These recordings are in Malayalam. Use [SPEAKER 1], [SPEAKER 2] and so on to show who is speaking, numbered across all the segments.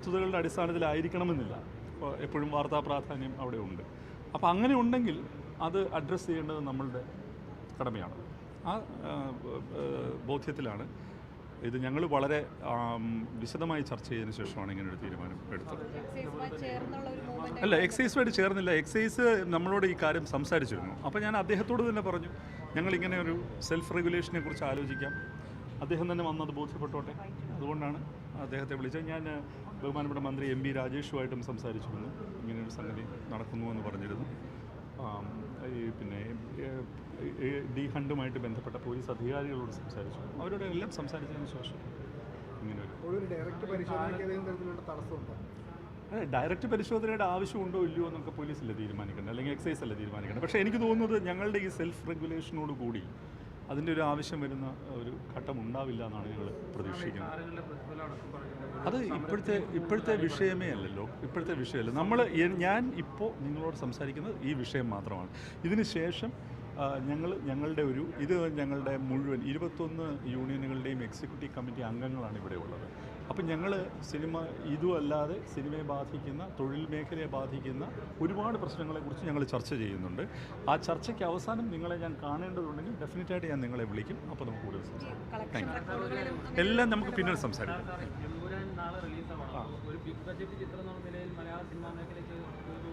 [SPEAKER 1] വസ്തുതകളുടെ അടിസ്ഥാനത്തിലായിരിക്കണമെന്നില്ല. എപ്പോഴും വാർത്താ പ്രാധാന്യം അവിടെ ഉണ്ട്. അപ്പോൾ അങ്ങനെ ഉണ്ടെങ്കിൽ അത് അഡ്രസ്സ് ചെയ്യേണ്ടത് നമ്മളുടെ കടമയാണ്. ആ ബോധ്യത്തിലാണ് ഇത് ഞങ്ങൾ വളരെ വിശദമായി ചർച്ച ചെയ്തതിന് ശേഷമാണ് ഇങ്ങനെ ഒരു തീരുമാനം എടുത്തത്. അല്ല എക്സൈസുമായിട്ട് ചേർന്നില്ല. എക്സൈസ് നമ്മളോട് ഈ കാര്യം സംസാരിച്ചിരുന്നു. അപ്പോൾ ഞാൻ അദ്ദേഹത്തോട് തന്നെ പറഞ്ഞു ഞങ്ങൾ ഇങ്ങനെ ഒരു സെൽഫ് റെഗുലേഷനെ കുറിച്ച് ആലോചിക്കാം. അദ്ദേഹം തന്നെ വന്നത് ബോധ്യപ്പെട്ടോട്ടെ? അതുകൊണ്ടാണ് അദ്ദേഹത്തെ വിളിച്ചത് ഞാൻ ബഹുമാനപ്പെട്ട മന്ത്രി എം ബി രാജേഷുമായിട്ടും സംസാരിച്ചിരുന്നു ഇങ്ങനെയൊരു സംഗതി നടക്കുന്നു എന്ന് പറഞ്ഞിരുന്നു ഈ പിന്നെ ഡി ഹണ്ടുമായിട്ട് ബന്ധപ്പെട്ട പോലീസ് അധികാരികളോട് സംസാരിച്ചു. അവരോട് എല്ലാം സംസാരിച്ചതിന് ശേഷം ഇങ്ങനെ
[SPEAKER 2] ഡയറക്റ്റ്
[SPEAKER 1] പരിശോധനയുടെ ആവശ്യമുണ്ടോ ഇല്ലയോ എന്നൊക്കെ പോലീസല്ലേ തീരുമാനിക്കേണ്ടത്? അല്ലെങ്കിൽ എക്സൈസ് അല്ലേ തീരുമാനിക്കേണ്ടത്? പക്ഷേ എനിക്ക് തോന്നുന്നത് ഞങ്ങളുടെ ഈ സെൽഫ് റെഗുലേഷനോട് കൂടി അതിന്റെ ഒരു ആവശ്യം വരുന്ന ഒരു ഘട്ടം ഉണ്ടാവില്ല എന്നാണ് ഞങ്ങൾ പ്രതീക്ഷിക്കുന്നത്. അത് ഇപ്പോഴത്തെ ഇപ്പോഴത്തെ വിഷയമേ അല്ലല്ലോ. ഇപ്പോഴത്തെ വിഷയമല്ല. നമ്മൾ ഞാൻ ഇപ്പോൾ നിങ്ങളോട് സംസാരിക്കുന്നത് ഈ വിഷയം മാത്രമാണ്. ഇതിന് ശേഷം ഞങ്ങൾ ഞങ്ങളുടെ ഒരു ഇത് ഞങ്ങളുടെ മുഴുവൻ ഇരുപത്തൊന്ന് യൂണിയനുകളുടെയും എക്സിക്യൂട്ടീവ് കമ്മിറ്റി അംഗങ്ങളാണ് ഇവിടെ ഉള്ളത്. അപ്പം ഞങ്ങൾ സിനിമ ഇതുമല്ലാതെ സിനിമയെ ബാധിക്കുന്ന തൊഴിൽ മേഖലയെ ബാധിക്കുന്ന ഒരുപാട് പ്രശ്നങ്ങളെക്കുറിച്ച് ഞങ്ങൾ ചർച്ച ചെയ്യുന്നുണ്ട്. ആ ചർച്ചയ്ക്ക് അവസാനം നിങ്ങളെ ഞാൻ കാണേണ്ടതുണ്ടെങ്കിൽ ഡെഫിനറ്റായിട്ട് ഞാൻ നിങ്ങളെ വിളിക്കും. അപ്പോൾ നമുക്ക് കൂടുതൽ സംസാരിക്കാം. എല്ലാം നമുക്ക് പിന്നീട് സംസാരിക്കാം.
[SPEAKER 3] ഒരു മലയാള മേഖലയ്ക്ക് ഒരു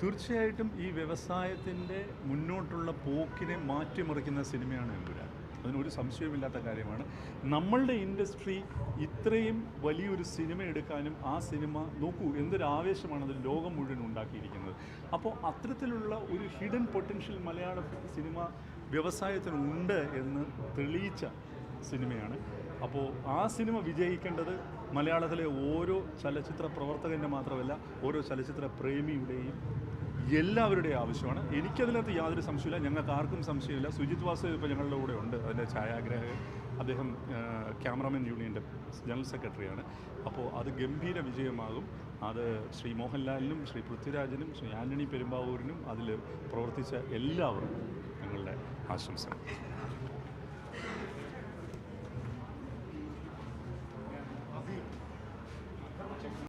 [SPEAKER 1] തീർച്ചയായിട്ടും ഈ വ്യവസായത്തിന്റെ മുന്നോട്ടുള്ള പോക്കിനെ മാറ്റിമറിക്കുന്ന സിനിമയാണ് എമ്പുരാൻ. അതിനൊരു സംശയമില്ലാത്ത കാര്യമാണ്. നമ്മളുടെ ഇൻഡസ്ട്രി ഇത്രയും വലിയൊരു സിനിമ എടുക്കാനും ആ സിനിമ നോക്കൂ എന്തൊരു ആവേശമാണ് അത് ലോകം മുഴുവൻ ഉണ്ടാക്കിയിരിക്കുന്നത്. അപ്പോൾ അത്തരത്തിലുള്ള ഒരു ഹിഡൻ പൊട്ടൻഷ്യൽ മലയാള സിനിമ വ്യവസായത്തിനുണ്ട് എന്ന് തെളിയിച്ച സിനിമയാണ്. അപ്പോൾ ആ സിനിമ വിജയിക്കേണ്ടത് മലയാളത്തിലെ ഓരോ ചലച്ചിത്ര പ്രവർത്തകന്റെ മാത്രമല്ല ഓരോ ചലച്ചിത്ര പ്രേമിയുടെയും എല്ലാവരുടെയും ആവശ്യമാണ്. എനിക്കതിനകത്ത് യാതൊരു സംശയമില്ല ഞങ്ങൾക്ക് ആർക്കും സംശയമില്ല. സുജിത് വാസു ഇപ്പോൾ ഞങ്ങളുടെ കൂടെ ഉണ്ട്. അതിന്റെ ഛായാഗ്രാഹകൻ അദ്ദേഹം ക്യാമറമാൻ യൂണിയന്റെ ജനറൽ സെക്രട്ടറിയാണ്. അപ്പോൾ അത് ഗംഭീര വിജയമാകും. അത് ശ്രീ മോഹൻലാലിനും ശ്രീ പൃഥ്വിരാജിനും ശ്രീ ആന്റണി പെരുമ്പാവൂരിനും അതിൽ പ്രവർത്തിച്ച എല്ലാവർക്കും ഞങ്ങളുടെ ആശംസകൾ.